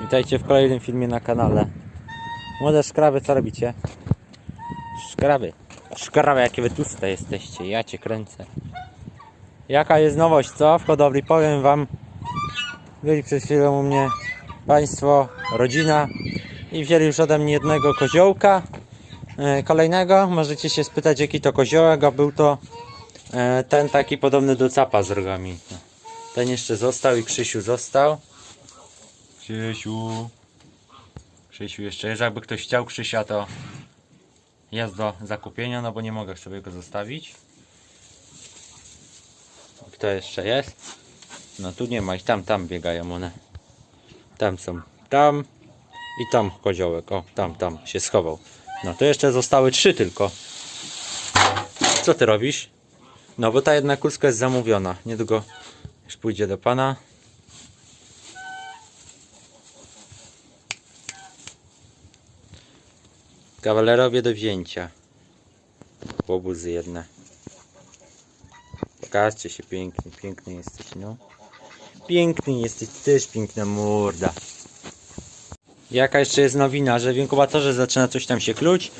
Witajcie w kolejnym filmie na kanale. Młode szkraby, co robicie? Szkraby. Szkraby, jakie wy tłuste jesteście. Ja cię kręcę. Jaka jest nowość, co? W hodowli powiem wam. Byli przed chwilą u mnie państwo, rodzina i wzięli już ode mnie jednego koziołka. E, Kolejnego, możecie się spytać jaki to koziołek, a był to e, ten taki podobny do capa z rogami. Ten jeszcze został i Krzysiu został. Krzysiu. Krzysiu jeszcze jest. Jakby ktoś chciał Krzysia, to jest do zakupienia, no bo nie mogę sobie go zostawić. Kto jeszcze jest? No tu nie ma ich, tam, tam biegają one. Tam są, tam i tam koziołek. O, tam, tam się schował. No to jeszcze zostały trzy tylko. Co ty robisz? No bo ta jedna kurska jest zamówiona. Niedługo już pójdzie do pana. Kawalerowie do wzięcia. Łobuzy jedne. Pokażcie się pięknie, piękny jesteś, no. Piękny jesteś, też piękna morda. Jaka jeszcze jest nowina, że w inkubatorze zaczyna coś tam się kluć.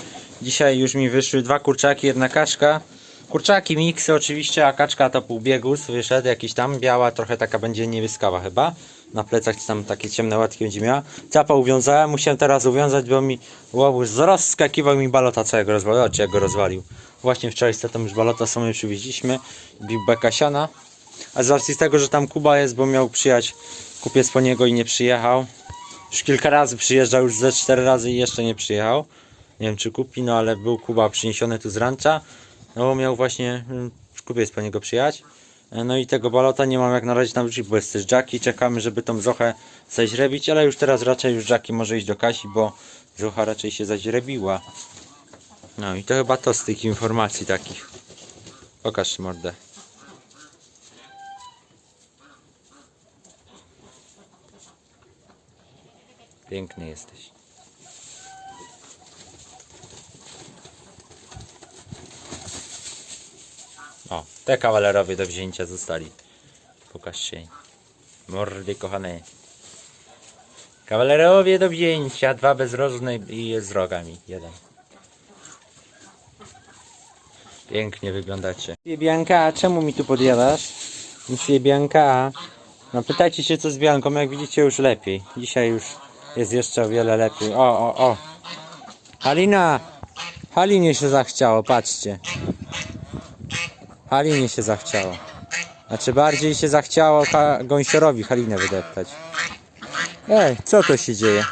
Dzisiaj już mi wyszły dwa kurczaki, jedna kaczka. Kurczaki miksy oczywiście, a kaczka to półbiegus wyszedł, jakiś tam, biała, trochę taka będzie niebieskawa chyba. Na plecach tam takie ciemne łatki będzie miała. Capa uwiązałem, musiałem teraz uwiązać, bo mi łobuz rozskakiwał mi balota całego rozwalił. Zobaczcie jak go rozwalił. Właśnie wczoraj z tatą już balota sobie przywieźliśmy. Bił beka siana. A z racji tego, że tam Kuba jest, bo miał przyjechać kupiec po niego i nie przyjechał. Już kilka razy przyjeżdżał, już ze cztery razy i jeszcze nie przyjechał. Nie wiem czy kupi, no ale był Kuba przyniesiony tu z rancha. No bo miał właśnie mm, kupiec po niego przyjechać. E, No i tego balota nie mam jak na razie tam bo jest też Jackie. Czekamy, żeby tą Zochę zaźrebić, ale już teraz raczej już Jackie może iść do Kasi, bo Zocha raczej się zaźrebiła. No i to chyba to z tych informacji takich. Pokaż mordę. Piękny jesteś. O, te kawalerowie do wzięcia zostali. Pokaż się. Mordy kochane. Kawalerowie do wzięcia. Dwa bezrożne i z rogami. Jeden. Pięknie wyglądacie. Bianka, czemu mi tu podjadasz? Myślę Bianka. No pytajcie się co z Bianką, jak widzicie już lepiej. Dzisiaj już jest jeszcze o wiele lepiej. O, o, o. Halina! Halinie się zachciało, patrzcie. Halinie się zachciało. Znaczy bardziej się zachciało ha gąsiorowi Halinę wydeptać. Ej, co to się dzieje?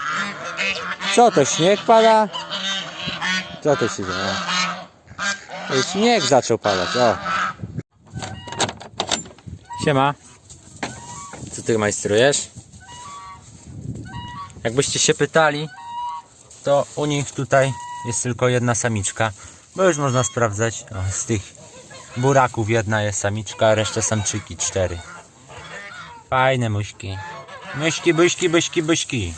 Co to, śnieg pada? Co to się dzieje? Ej, śnieg zaczął padać, o. Siema. Co ty majstrujesz? Jakbyście się pytali, to u nich tutaj jest tylko jedna samiczka. Bo już można sprawdzać. O, z tych buraków jedna jest samiczka, a reszta samczyki, cztery. Fajne muśki. Muśki, buźki, buźki, buźki.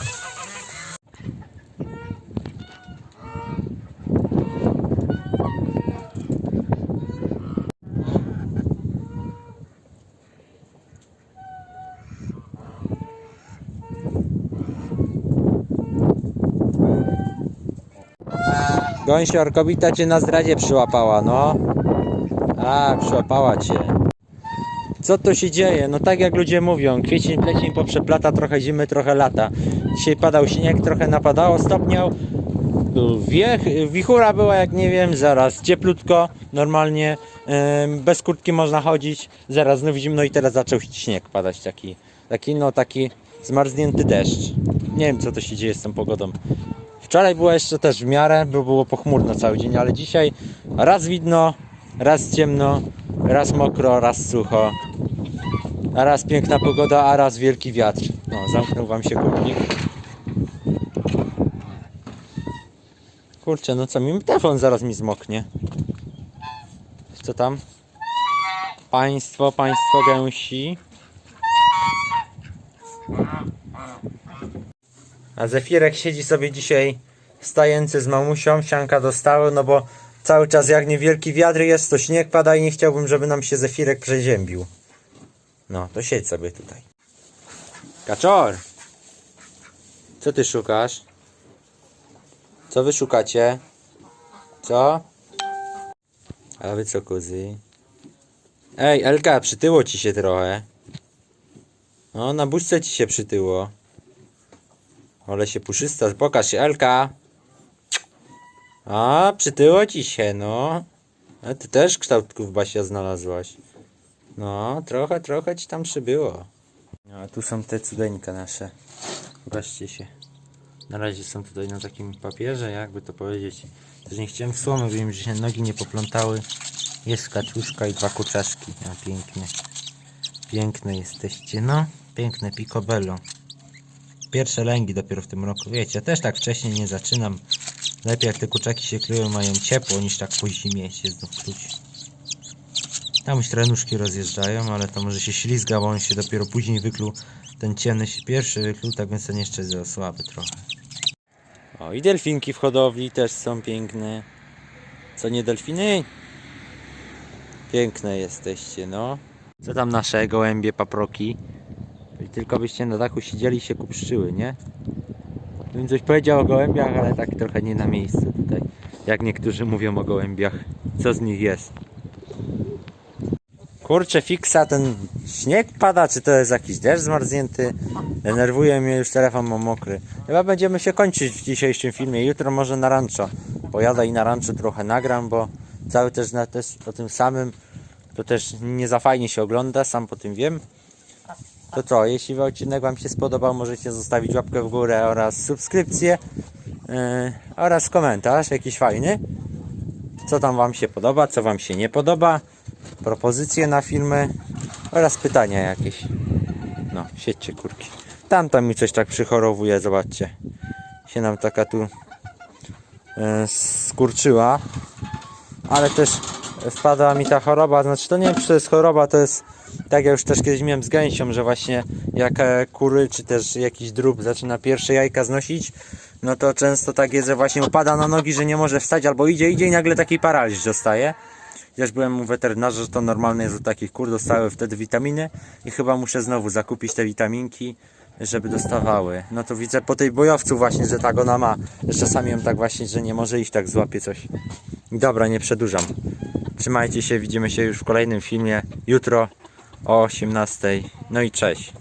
Gąsior, kobita cię na zdradzie przyłapała, no. A, przyłapała cię. Co to się dzieje? No tak jak ludzie mówią, kwiecień, plecień poprzeplata, trochę zimy, trochę lata. Dzisiaj padał śnieg, trochę napadało, stopniał. Wiech, wichura była jak nie wiem, zaraz cieplutko, normalnie, em, bez kurtki można chodzić, zaraz znów zimno i teraz zaczął śnieg padać, taki, taki no taki zmarznięty deszcz. Nie wiem co to się dzieje z tą pogodą. Wczoraj było jeszcze też w miarę, bo było pochmurno cały dzień, ale dzisiaj raz widno, raz ciemno, raz mokro, raz sucho. A raz piękna pogoda, a raz wielki wiatr. No, zamknął wam się kurnik. Kurczę, no co mi telefon zaraz mi zmoknie. Co tam? Państwo, państwo gęsi. A Zefirek siedzi sobie dzisiaj stający z mamusią, sianka dostały, no bo cały czas jak niewielki wiatr jest, to śnieg pada i nie chciałbym, żeby nam się Zefirek przeziębił. No, to siedź sobie tutaj. Kaczor! Co ty szukasz? Co wy szukacie? Co? A wy co, kuzy? Ej, Elka, przytyło ci się trochę. No, na buźce ci się przytyło. Ale się puszysta, pokaż się, Elka. A, przytyło ci się, no. A ty też kształtków Basia znalazłaś. No, trochę, trochę ci tam przybyło. No, a tu są te cudeńka nasze. Zobaczcie się. Na razie są tutaj na takim papierze, jakby to powiedzieć. Też nie chciałem w słomy, wiem, że się nogi nie poplątały. Jest kaczuszka i dwa kurczaszki. A, pięknie. Piękne jesteście, no. Piękne picobello. Pierwsze lęgi dopiero w tym roku. Wiecie, ja też tak wcześniej nie zaczynam. Lepiej jak te kurczaki się kryją, mają ciepło, niż tak po zimie się znów kluć. Tam już trenuszki rozjeżdżają, ale to może się ślizga, bo on się dopiero później wykluł. Ten ciemny się pierwszy wykluł, tak więc ten jeszcze za słaby trochę. O, i delfinki w hodowli też są piękne. Co nie delfiny? Piękne jesteście, no. Co tam nasze gołębie, paproki? Tylko byście na dachu siedzieli i się kupszczyły, nie? Bym coś powiedział o gołębiach, ale tak trochę nie na miejscu tutaj. Jak niektórzy mówią o gołębiach. Co z nich jest? Kurczę, fiksa, ten śnieg pada, czy to jest jakiś deszcz zmarznięty? Denerwuje mnie już telefon mam mokry. Chyba będziemy się kończyć w dzisiejszym filmie. Jutro może na rancho. Pojadę i na rancho trochę nagram, bo cały też, na, też o tym samym to też nie za fajnie się ogląda, sam po tym wiem. To co, jeśli odcinek Wam się spodobał, możecie zostawić łapkę w górę oraz subskrypcję yy, oraz komentarz jakiś fajny. Co tam Wam się podoba, co Wam się nie podoba, propozycje na filmy oraz pytania jakieś. No, siedźcie kurki. Tamta mi coś tak przychorowuje, zobaczcie. Się nam taka tu yy, skurczyła. Ale też wpadła mi ta choroba, znaczy to nie wiem czy to jest choroba, to jest tak ja już też kiedyś miałem z gęsią, że właśnie jak kury czy też jakiś drób zaczyna pierwsze jajka znosić, no to często tak jest, że właśnie upada na nogi, że nie może wstać albo idzie, idzie i nagle taki paraliż dostaje. Chociaż byłem u weterynarza, że to normalne jest u takich kur, dostały wtedy witaminy i chyba muszę znowu zakupić te witaminki, żeby dostawały. No to widzę po tej bojowcu właśnie, że tak ona ma, że czasami ją tak właśnie, że nie może iść, tak złapie coś. Dobra, nie przedłużam. Trzymajcie się, widzimy się już w kolejnym filmie jutro o 18. No i cześć.